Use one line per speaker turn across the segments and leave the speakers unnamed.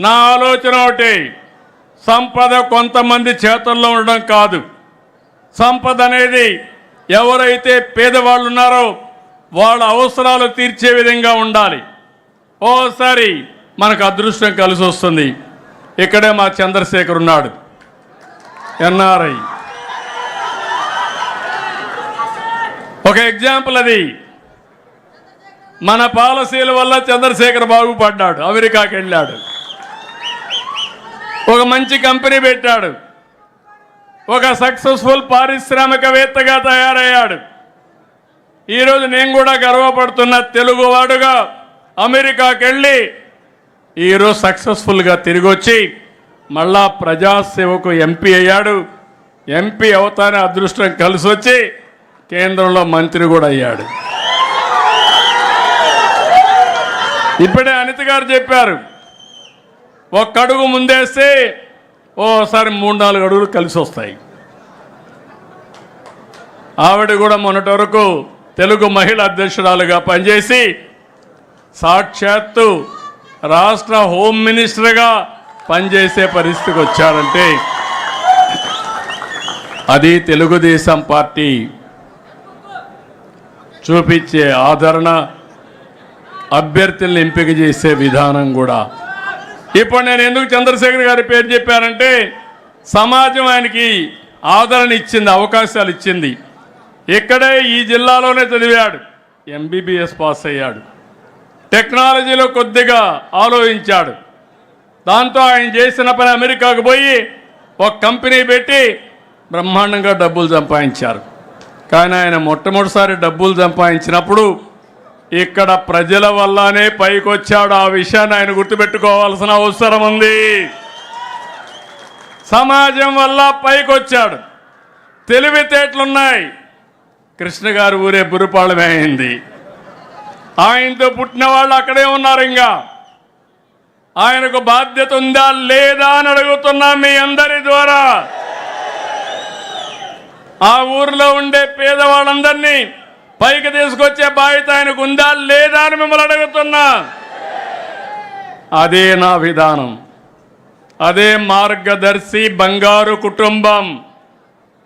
నా ఆలోచన ఒకటి సంపద కొంతమంది చేతుల్లో ఉండడం కాదు. సంపద అనేది ఎవరైతే పేదవాళ్ళు ఉన్నారో వాళ్ళ అవసరాలు తీర్చే విధంగా ఉండాలి. ఓసారి మనకు అదృష్టం కలిసి వస్తుంది. ఇక్కడే మా చంద్రశేఖర్ ఉన్నాడు. ఎన్ఆర్ఐ. ఒక ఎగ్జాంపుల్ అది. మన పాలసీల వల్ల చంద్రశేఖర్ బాగుపడ్డాడు అమెరికాకి వెళ్ళాడు. ఒక మంచి కంపెనీ పెట్టాడు. ఒక సక్సెస్ఫుల్ పారిశ్రామికవేత్తగా తయారయ్యాడు. ఈరోజు నేను కూడా గర్వపడుతున్న తెలుగువాడుగా అమెరికాకి వెళ్ళి ఈరోజు సక్సెస్ఫుల్గా తిరిగి వచ్చి మళ్ళా ప్రజాసేవకు ఎంపీ అయ్యాడు. ఎంపీ అవుతానే అదృష్టం కలిసి వచ్చి కేంద్రంలో మంత్రి కూడా అయ్యాడు. ఇప్పుడే అనిత గారు చెప్పారు ఒక్క అడుగు ముందేస్తే ఓసారి మూడు నాలుగు అడుగులు కలిసి వస్తాయి. ఆవిడ కూడా మొన్నటి వరకు తెలుగు మహిళ అధ్యక్షురాలుగా పనిచేసి సాక్షాత్తు రాష్ట్ర హోమ్ మినిస్టర్గా పనిచేసే పరిస్థితికి వచ్చారంటే అది తెలుగుదేశం పార్టీ చూపించే ఆదరణ అభ్యర్థుల్ని ఎంపిక చేసే విధానం కూడా ఇప్పుడు నేను ఎందుకు చంద్రశేఖర్ గారి పేరు చెప్పానంటే సమాజం ఆయనకి ఆదరణ ఇచ్చింది అవకాశాలు ఇచ్చింది. ఇక్కడే ఈ జిల్లాలోనే చదివాడు. ఎంబీబీఎస్ పాస్ అయ్యాడు. టెక్నాలజీలో కొద్దిగా ఆలోచించాడు. దాంతో ఆయన చేసిన పని అమెరికాకు పోయి ఒక కంపెనీ పెట్టి బ్రహ్మాండంగా డబ్బులు సంపాదించారు. కానీ ఆయన మొట్టమొదటిసారి డబ్బులు సంపాదించినప్పుడు ఇక్కడ ప్రజల వల్లనే పైకొచ్చాడు ఆ విషయాన్ని ఆయన గుర్తుపెట్టుకోవాల్సిన అవసరం ఉంది. సమాజం వల్ల పైకొచ్చాడు. తెలివితేటలున్నాయి. కృష్ణ గారు ఊరే బురుపాళమే అయింది. ఆయనతో పుట్టిన వాళ్ళు అక్కడే ఉన్నారు ఇంకా. ఆయనకు బాధ్యత ఉందా లేదా అని అడుగుతున్నా మీ అందరి ద్వారా. ఆ ఊర్లో ఉండే పేదవాళ్ళందరినీ పైకి తీసుకొచ్చే బాధ్యత ఆయనకు ఉందా లేదా అని మిమ్మల్ని అడుగుతున్నా. అదే నా విధానం. అదే మార్గదర్శి బంగారు కుటుంబం.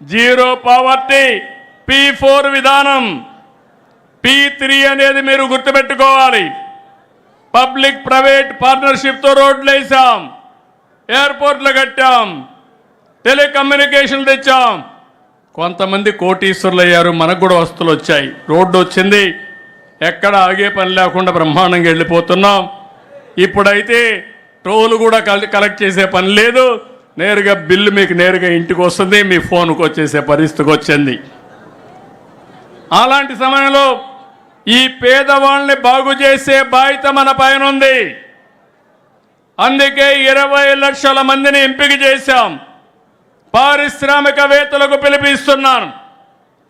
జీరో పావర్టీ పి ఫోర్ విధానం. పి త్రీ అనేది మీరు గుర్తుపెట్టుకోవాలి. పబ్లిక్ ప్రైవేట్ పార్ట్నర్షిప్తో రోడ్లు వేసాం. ఎయిర్పోర్ట్లు కట్టాం. టెలికమ్యూనికేషన్ తెచ్చాం. కొంతమంది కోటీశ్వరులు అయ్యారు మనకు కూడా వస్తువులు వచ్చాయి. రోడ్డు వచ్చింది. ఎక్కడ ఆగే పని లేకుండా బ్రహ్మాండంగా వెళ్ళిపోతున్నాం. ఇప్పుడైతే టోలు కూడా కల- కలెక్ట్ చేసే పని లేదు. నేరుగా బిల్లు మీకు నేరుగా ఇంటికి వస్తుంది మీ ఫోన్కి వచ్చేసే పరిస్థితికి వచ్చింది. అలాంటి సమయంలో ఈ పేదవాళ్ళని బాగు చేసే బాధ్యత మన పైన ఉంది. అందుకే ఇరవై లక్షల మందిని ఎంపిక చేశాం. పారిశ్రామికవేత్తలకు పిలిపిస్తున్నాను.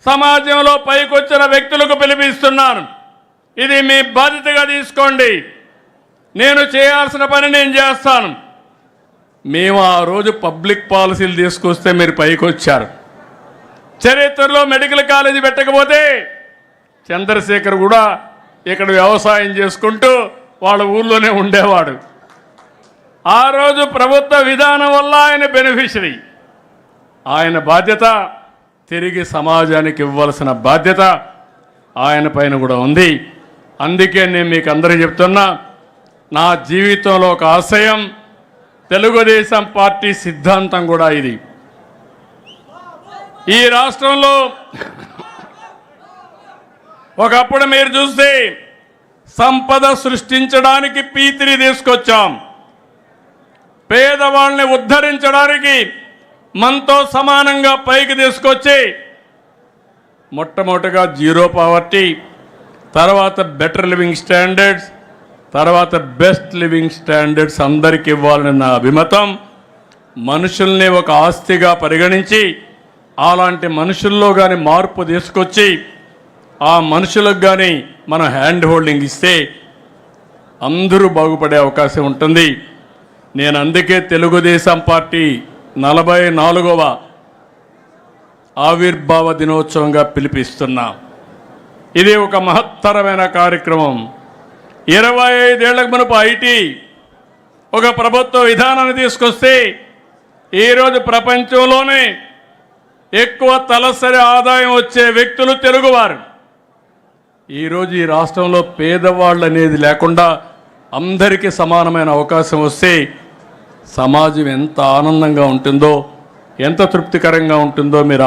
సమాజంలో పైకొచ్చిన వ్యక్తులకు పిలిపిస్తున్నాను. ఇది మీ బాధ్యతగా తీసుకోండి. నేను చేయాల్సిన పని నేను చేస్తాను. మేము ఆ రోజు పబ్లిక్ పాలసీలు తీసుకొస్తే మీరు పైకి వచ్చారు చరిత్రలో మెడికల్ కాలేజీ పెట్టకపోతే చంద్రశేఖర్ కూడా ఇక్కడ వ్యవసాయం చేసుకుంటూ వాళ్ళ ఊర్లోనే ఉండేవాడు. ఆ రోజు ప్రభుత్వ విధానం వల్ల ఆయన బెనిఫిషరీ ఆయన బాధ్యత తిరిగి సమాజానికి ఇవ్వాల్సిన బాధ్యత ఆయన పైన కూడా ఉంది. అందుకే నేను మీకు అందరికీ చెప్తున్నా నా జీవితంలో ఒక ఆశయం తెలుగుదేశం పార్టీ సిద్ధాంతం కూడా ఇది. ఈ రాష్ట్రంలో ఒకప్పుడు మీరు చూస్తే సంపద సృష్టించడానికి పీతిని తీసుకొచ్చాం. పేదవాళ్ళని ఉద్ధరించడానికి మనతో సమానంగా పైకి తీసుకొచ్చి మొట్టమొదటిగా జీరో పావర్టీ తర్వాత బెటర్ లివింగ్ స్టాండర్డ్స్ తర్వాత బెస్ట్ లివింగ్ స్టాండర్డ్స్ అందరికి ఇవ్వాలని నా అభిమతం. మనుషుల్ని ఒక ఆస్తిగా పరిగణించి అలాంటి మనుషుల్లో కానీ మార్పు తీసుకొచ్చి ఆ మనుషులకు కానీ మనం హ్యాండ్ హోల్డింగ్ ఇస్తే అందరూ బాగుపడే అవకాశం ఉంటుంది. నేను అందుకే తెలుగుదేశం పార్టీ నలభై నాలుగవ ఆవిర్భావ దినోత్సవంగా పిలిపిస్తున్నా. ఇది ఒక మహత్తరమైన కార్యక్రమం. ఇరవై ఐదేళ్ళకు మునుపు ఐటీ ఒక ప్రభుత్వ విధానాన్ని తీసుకొస్తే ఈరోజు ప్రపంచంలోనే ఎక్కువ తలసరి ఆదాయం వచ్చే వ్యక్తులు తెలుగువారు. ఈరోజు ఈ రాష్ట్రంలో పేదవాళ్ళు అనేది లేకుండా అందరికీ సమానమైన అవకాశం వస్తే సమాజం ఎంత ఆనందంగా ఉంటుందో ఎంత తృప్తికరంగా ఉంటుందో మీరు